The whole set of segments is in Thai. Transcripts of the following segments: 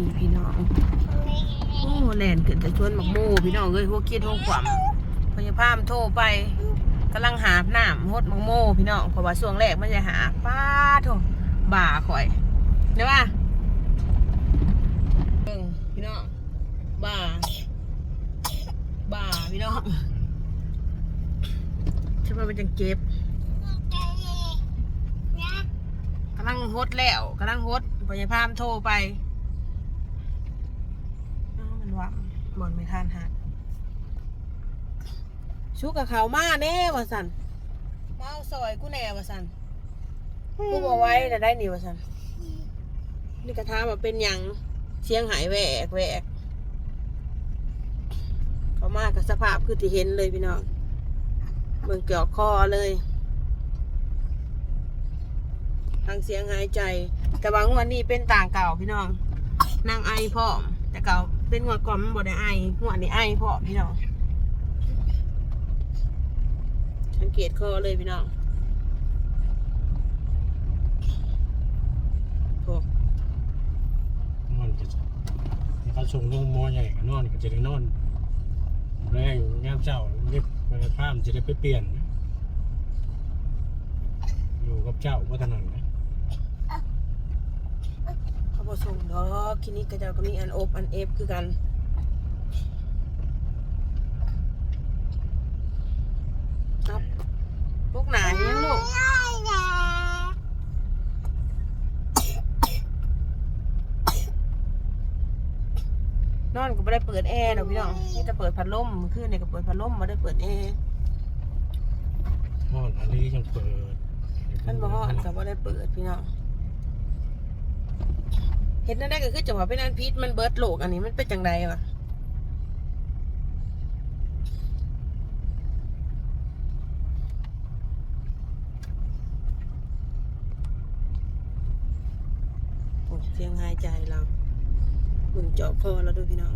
ดีพี่น้องโอ้แลนขึ้นแต่ชวนหมักโมพี่น้องเอ้ยหัวเกียดหัวขวามพยาพามโทรไปกำลังหาบน้ำฮดหมักโมพี่น้องเพราะว่าช่วงแรกมันจะหาป้าโถบ่าข่อยเดี๋ยวว่าพี่น้องบ่าบ่าพี่น้องใช่ไหมมันจังเก็บกำลังฮดแล้วกำลังฮดพยาพามโทรไป อ้าวมัน ว่างบอลไม่ทานหักชุกกับเขามาแน่วะสันเอาซอยกูแน่วะสันกูบอกไว้แต่ได้นี่วะสันนี่กระทามาเป็นยังเชียงหายแหวกแหวกเขามากับสภาพคือที่เห็นเลยพี่น้องเมืองเกี่ยวคอเลยทางเสียงหายใจ แต่บางวันนี้เป็นต่างเก่าพี่น้องนางไอพ่อม แต่เก่าเป็นหัวก่อมบ่ได้ไอหัวนี่ไอพ่อพี่น้องสังเกตคอเลยพี่น้องโอ้นอนก็จะเขาส่งลงมอใหญ่ก็นอนก็จะได้นอนแรงงามเจ้าเรียบไปพามจะได้ไปเปลี่ยน อยู่กับเจ้าวัฒนธรรมน บอส่งดอกคลินิกกระเจ้าก็มีอันอบอันเอฟคือกันครับพวกหนาเนี่ยงลูกนอนก็ไม่ได้เปิดแอร์หรอกพี่น้องนี่จะเปิดพัดลมขึ้นเนี่ยก็เปิดพัดลมไม่ได้เปิดแอร์ฮอดอันนี้ยังเปิดมันบอกว่าอันกับว่าได้เปิดพี่น้อง เห็นนั่นได้ก็คือจังหวะเป็นอันพิษมันเบิร์ดโลกอันนี้มันเป็นจังไดวะโอ้เสียงหายใจเรามึงเจาะคอเราด้วยพี่น้อง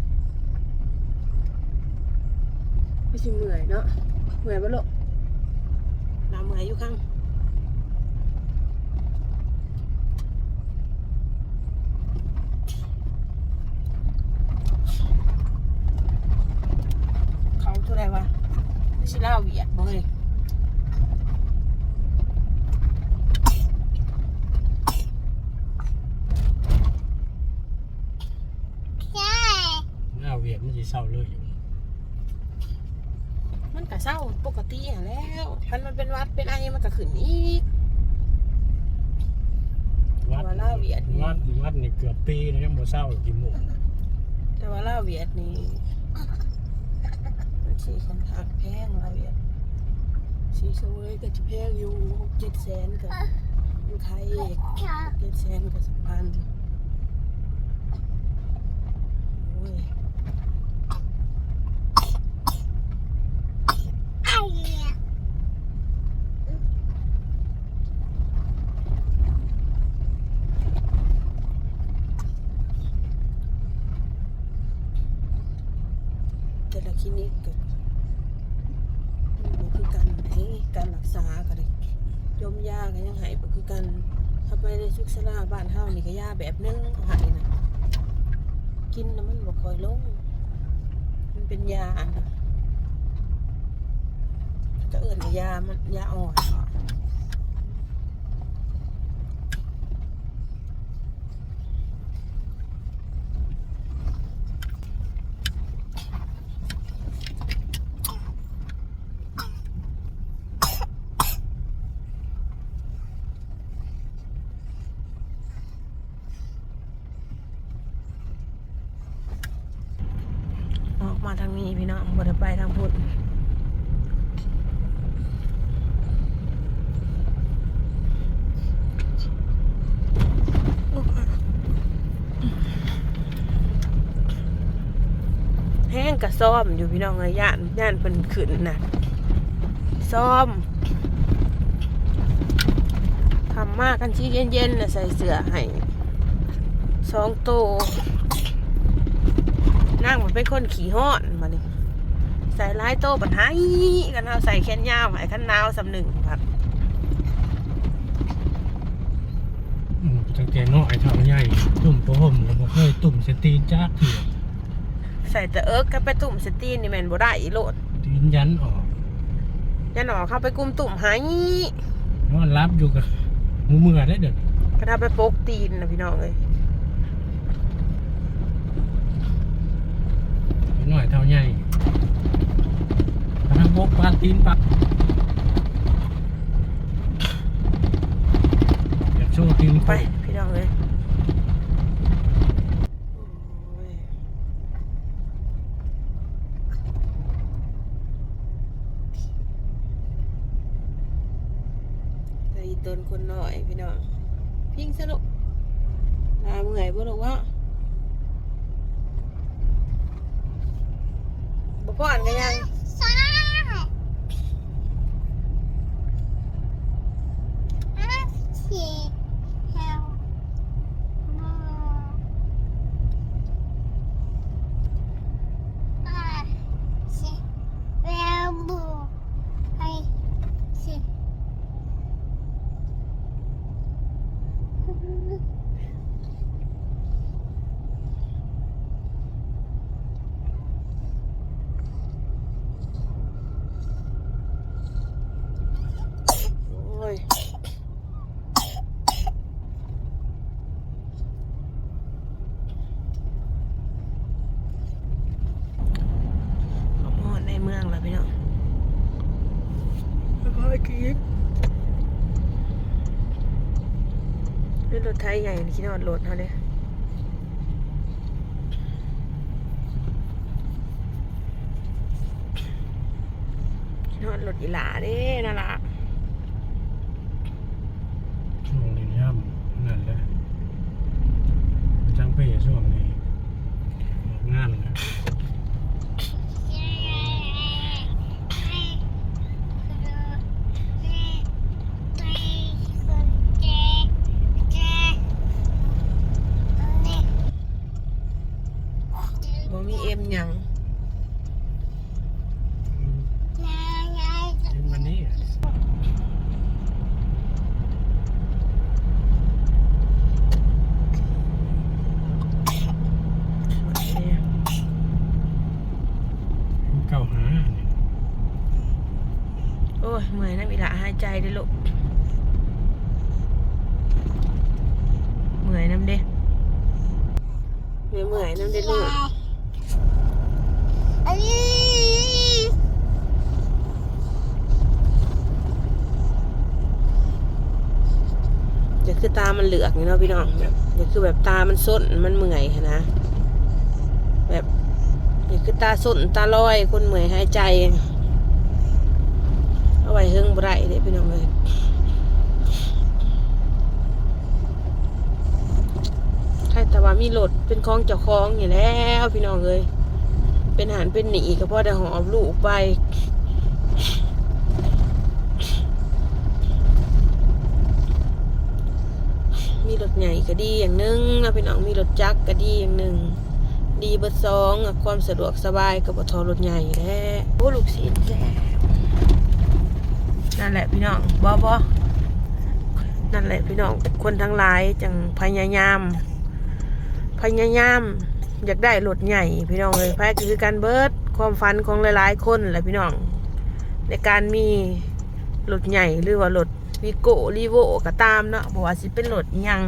ไม่ใช่เมื่อยเนาะเมื่อยปะลูกเราเมื่อยอยู่ข้าง เขาเท่าไรวะ ไม่ใช่เหล้าเวียดบ่เลยหน้าเวียดมันจะเศร้าเลยอยู่มันก็เศร้าปกติอะแล้วพันมันเป็นหวัดเป็นไอมันก็ขึ้นอีก วัดว่าเหล้าเวียดนี่ วัดวัดนี่เกือบปีนะยังบ่เศร้ากี่โมงแต่ว่าเหล้าเวียดนี่มัน สีคันทักแพงเหล้าเวียสีสวยก็จะแพงอยู่หกเจ็ดแสนกับอยู่ไทยเจ็ดแสนกับสองพันโอ้ย แต่ละคลินิกก็มันคือกันไหนการรักษาก็เลยยมยาก็ยังใหายบ่คือกัน ซุกสลาบ้านเฮานี่ก็ยาแบบนึงเขาหายนะกินแล้วมันบ่ค่อยลง มันเป็นยาอันน่ะจะเอื่นยามันยาอ่อน มาทางนี้พี่น้องบ่ได้ไปทางพุทธแห้งกระซ่อมอยู่พี่น้องเลยย่านย่านเพิ่นขึ้นน่ะซ่อมทำมากกันชี้เย็นๆน่ะใส่เสื้อให้สองโต วนั่งมันเป็นคนขี่ห้อนมานี่ใส่ลายโตปัญหาอีกันเอาใส่แขนยาวไอ้ขันนาวสำหนึ่งครับอืมตั้งแต่น้อยอยเท่าใหญ่ตุ่มตัวห่มแล้วบ่เคยตุ่มสตีนจักเถื่อใส่แต่เอิร์กก็ไปตุ่มสตีนนี่แม่นบ่ได้อีโลดตีนยันออกยันหนอเข้าไปกุมตุ่มหายนอนรับอยู่กับมือมือได้เด็ดก็ทาไปโปกตีนนะพี่น้องเอ้ย หน่ อยเท่าใหญ่ทั้งพวกปลาตีนปักอยากโชว์ตีนไปไปพี่น้องเอ้ยโอ้ยแต่อีต้นคนหน่อยพี่น้องพิงสนุกลาเมื่อยบ่ลูกวะบ่ก่อนกันยัง โอ้ยขอมอดในเมืองแล้วพี่น้องพ่อกิ๊ก นี่รถไทยใหญ่ที่นอนรถเขาเนี่ยคิดว่ารถอีหลาเด้น่ารัก ช่วงนี้ย่ำนั่นแหละจังเป้ช่วงนี้ออกงานนะ บ่มีเอ็มหยัง เห็นวันนี้อะ เนี่ย เก้าหาเนี่ย โอ้ยเมื่อยนะมีละหายใจเด้อลูกเมื่อยน้ำเด้เมื่อยเมื่อยน้ำเด้อลูกอย่าคือตามั นี่เนาะพี่น้องแบบอย่คือแบบตามันส้นมันเมื่อยนะ แบบอย่คือตาส้นตาลอยคนเมื่อยหายใจ เอาไว้เฮิงไรเด้พี่น้องเลยใช่แต่ว่ามีรถเป็นของเจ้าของอยู่แล้วพี่น้องเลยเป็นหารเป็นหนีก็พอได้หอบลูกไป มีร ถใหญ่ก็ดีอย่างหนึงนะพี่น้องมีรถจักรก็ดีอย่างหนึ่งดีเบอร์สองอะความสะดวกสบายกับบทอรถใหญ่แท้โอ้ลูกศิษย์แท้นั่นแหละพี่น้องบอบอนั่นแหละพี่น้องคนทั้งหลายจังพยายาม พยายาม อยากได้รถใหญ่พี่น้องเลยพายก็คือการเบิร์ดความฝันของหลายๆคนแหละพี่น้อง ในการมีรถใหญ่หรือว่ารถ วีโก้รีโวก็ตามเนาะบอกว่าสิเป็นรถยัง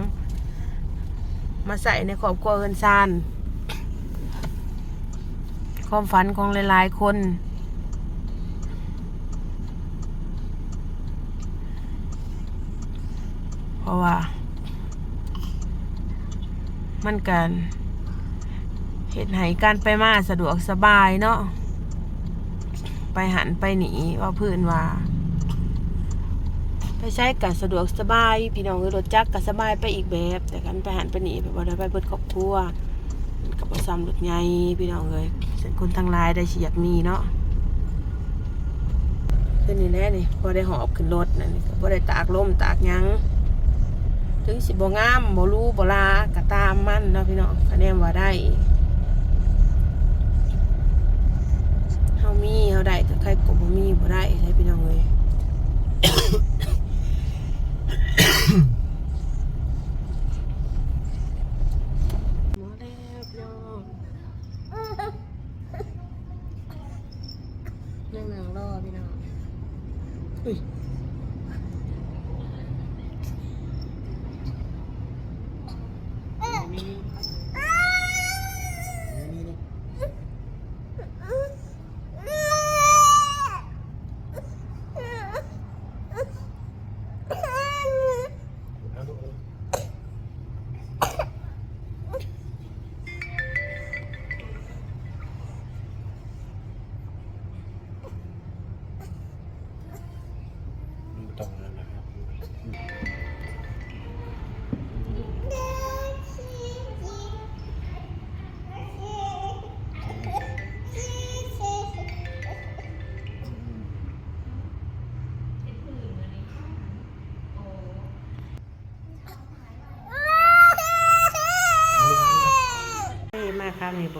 มาใส่ในครอบครัวเฮือนซานความฝันของหลายๆคน เพราะว่า มันการเหตุให้การไปมาสะดวกสบายเนาะไปหันไปหนีว่าพื่อนว่า ไปใช้กับสะดวกสบาย พี่น้องรถจักรก็สบายไปอีกแบบ แต่กันไปหันไปหนีแบบว่าได้ไปเบิดครอบครัวมันกับซ้ำรถไงพี่น้องเลยส่วนคนทางหลายได้สิอยากมีเนาะคือนนี่แน่นี่พอได้หอบขึ้นรถนั่นนี่ก็พอได้ตากลมตากยังถึงสิบ่งามบ่รู้บ่ลาก็ตามมันเนาะพี่น้องคะแนนว่าได้เฮามีเฮาได้ก็ใครกบ่มีบ่ได้ใช่พี่น้องเลย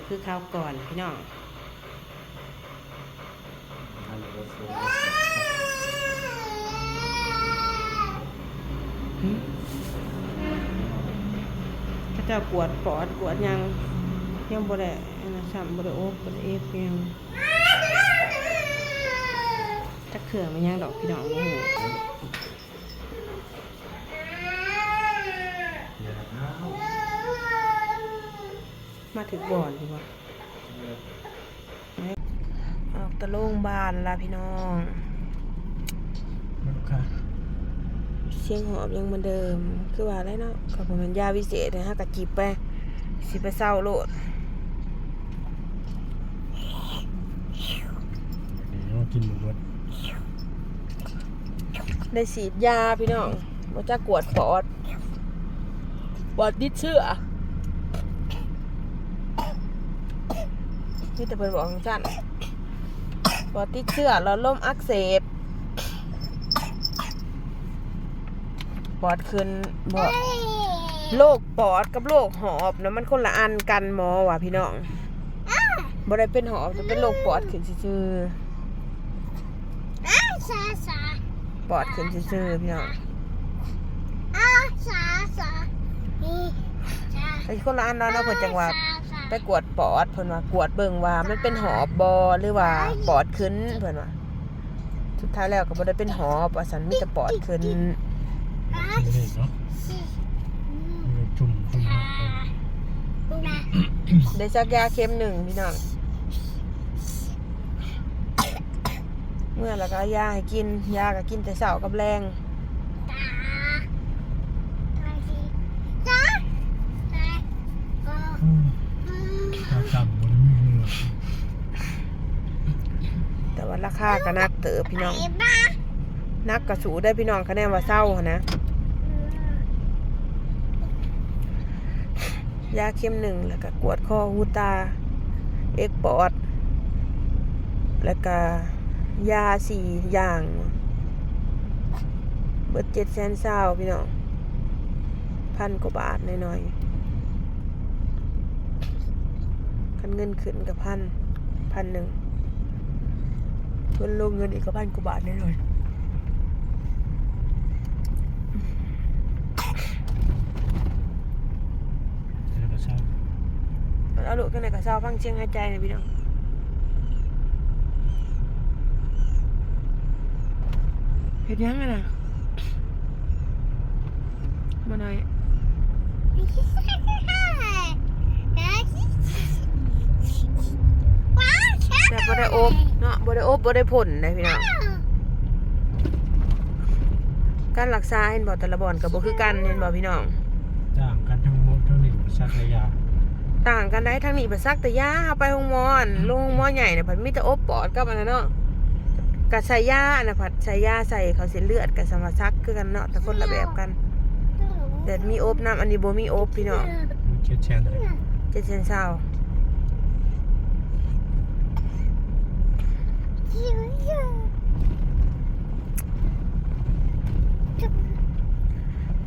คือข้าวก่อนพี่น้องหึเขาเจ้ากวดปอดกวดหยังยังบ่ได้อันนั้นซ้ำบ่ได้โอบบ่ได้เอฟหยังจักเครื่องมันยังดอกพี่น้องโอ้โห มาถึงบ่อนดีกว่าออกตะโรงบานละพี่น้องลูกค้าเสียงหอบยังเหมือนเดิม คือว่าอะไรเนาะกับผมเป็นยาวิเศษนะฮะกะจิบไปสิไปเศร้าโลดเดี๋ยวกินหมูบดได้ฉีดยาพี่น้องว่าจะกวดปอดปอดติดเชื้อ นี่แต่เพิ่นบอกของฉันปอดติดเชื้อแล้วลมอักเสบปอดขึ้นบอกโรคปอดกับโรคหอบนะมันคนละอันกันหมอว่ะพี่น้องบ่ได้เป็นหอบจะเป็นโรคปอดขึ้นซื่อๆปอดขึ้นซื่อๆพี่น้องไอ้คนละอันเนาะเนาะเพิ่นจังว่า ไปกวดปอดเพิ่นว่ากวดเบิ่งว่ามันเป็นหอบบอหรือว่าปอดขึ้นเพิ่นว่าสุดท้ายแล้วก็บ่ได้เป็นหอบว่าซั่นมีแต่ปอดขึ้นกินนี่เนาะมีจุ่มจุ่มได้ซักยาเข็มหนึ่งพี่น้องเมื่อแล้วก็เอายาให้กินยาก็กินแต่เช้ากับแรง ข้าวจำบนมีเหงื่อ แต่ว่า ราคาก็นักเติบพี่น้อง นักกระสูได้พี่น้องคะแนนว่าเศร้าหั้นนะยาเข็มหนึ่งแล้วก็กวดคอหูตา เอ็กปอด แล้วก็ยาสี่อย่าง เบิดเจ็ดแสนเศร้าพี่น้องพันกว่าบาทหน่อยๆคันเงินขึ้นกับพันพันหนึ่ง ทุนลงเงินอีกกับพันกว่าบาทหน่อยแล้วก็เช้าๆเอาลูกกันไหนกับเศร้าฟังเสียงหายใจหน่อยพี่น้องเห็นยังไงน่ะมาหน่อย บ่ได้อบเนาะบ่ได้อบบ่ได้ผลนะพี่น้องการรักษาเห็นบ่แต่ละบ่อนก็บ่คือกันเห็นบ่พี่น้องจ้างกันทั้งหมดทั้งนี้สักระยะต่างกันได้ทางนี้บ่ซักแต่ยาเฮาไปโรงหมออันโรงหมอใหญ่น่ะเพิ่นมีแต่อบปอดกับอันนั้นเนาะก็ใส่ยาอันน่ะผัดใส่ยาใส่เขาเส้นเลือดก็สามารถซักคือกันเนาะแต่คนละแบบกันแต่มีอบน้ำอันนี้บ่มีอบพี่น้องเช็ดแชนเลยเจ็ดเซนเศร้า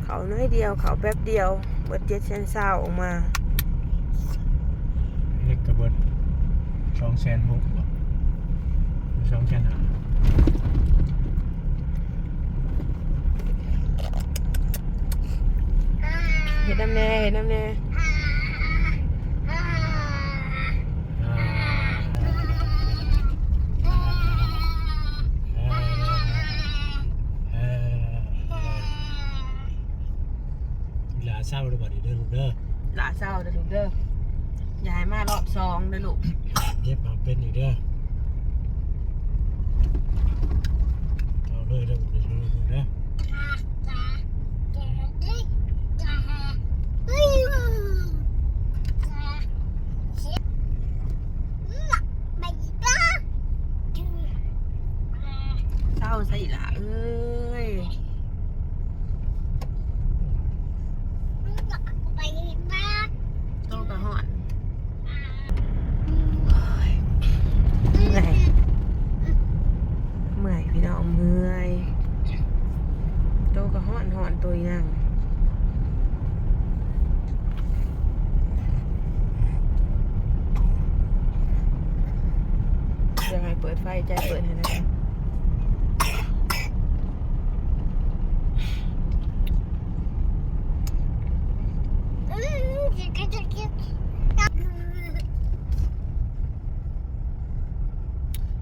เขาน้อยเดียว เขาแป๊บเดียวเบิดเจ็ดเซนเศร้าออกมา เล็กกระเบิดสองแสนหกบ่สองแสนห้าเห็นน้ำแน่เห็นน้ำแน่ อบสองเด้อลูกเย็บมาเป็นอีกเด้อเอาเลยเด้อลูกเด้อลูกเด้อเศร้าใส่หลาเอ้ยต้องกระหอนเมื่อยเมื่อยพี่น้องเมื่อยโตกระหอนหอนตัวอีนั่ง เปิดไฟใจเปิดให้นะ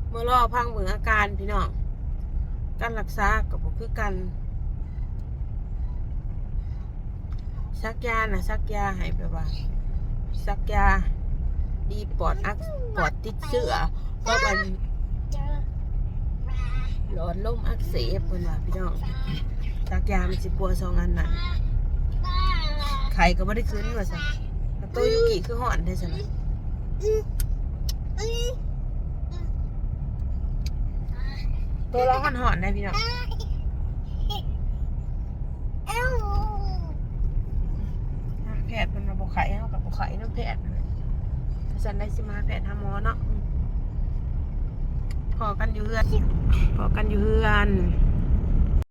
เมื่อรอพังเบืออาการพี่น้องการรักษากับคือกันซักยานะซักยาให้แบบว่าซักยาดีปอดอักปอดติดเชื้อ เพราะมันหลอดลมอักเสบเพิ่นว่าพี่น้องซักยามันสิปัวสองอันน่ะไข่ก็บ่ได้ขึ้นว่าซั่นแล้วยุกิคือห่อนได้ซั่นน่ะตัวเราห่อนห่อนได้พี่น้องแพทย์มันมาบ่ไข่เฮากับบ่ไข่น้ำแพทย์นั่นแหละฉันได้สิมาแผนหาหมอเนาะ พอกันอยู่เฮือนพอกันอยู่เฮือน